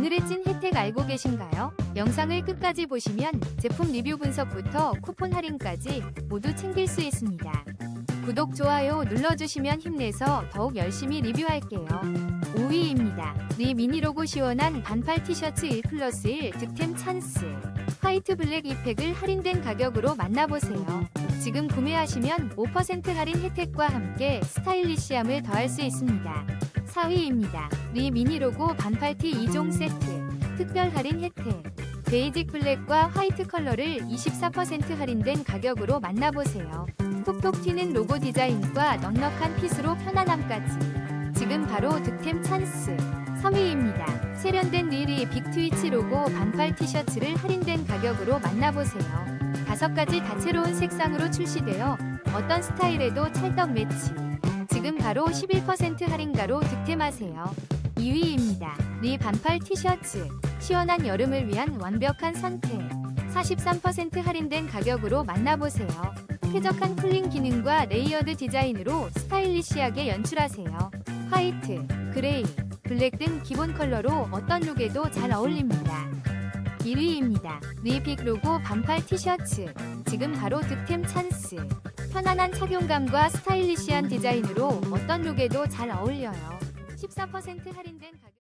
오늘의 찐 혜택 알고 계신가요? 영상을 끝까지 보시면 제품 리뷰 분석부터 쿠폰 할인까지 모두 챙길 수 있습니다. 구독, 좋아요 눌러주시면 힘내서 더욱 열심히 리뷰할게요. 5위입니다. 리 미니 로고 시원한 반팔 티셔츠 1 플러스 1 득템 찬스. 화이트 블랙 이팩을 할인된 가격으로 만나보세요. 지금 구매하시면 5% 할인 혜택과 함께 스타일리시함을 더할 수 있습니다. 4위입니다. 리 미니 로고 반팔티 2종 세트. 특별 할인 혜택. 베이직 블랙과 화이트 컬러를 24% 할인된 가격으로 만나보세요. 톡톡 튀는 로고 디자인과 넉넉한 핏으로 편안함까지. 지금 바로 득템 찬스. 3위입니다. 세련된 리리 빅트위치 로고 반팔 티셔츠를 할인된 가격으로 만나보세요. 다섯 가지 다채로운 색상으로 출시되어 어떤 스타일에도 찰떡 매치. 지금 바로 11% 할인가로 득템하세요. 2위입니다. 리 반팔 티셔츠. 시원한 여름을 위한 완벽한 선택. 43% 할인된 가격으로 만나보세요. 쾌적한 쿨링 기능과 레이어드 디자인으로 스타일리시하게 연출하세요. 화이트, 그레이, 블랙 등 기본 컬러로 어떤 룩에도 잘 어울립니다. 1위입니다. 리빅 로고 반팔 티셔츠. 지금 바로 득템 찬스. 편안한 착용감과 스타일리시한 디자인으로 어떤 룩에도 잘 어울려요. 14% 할인된 가격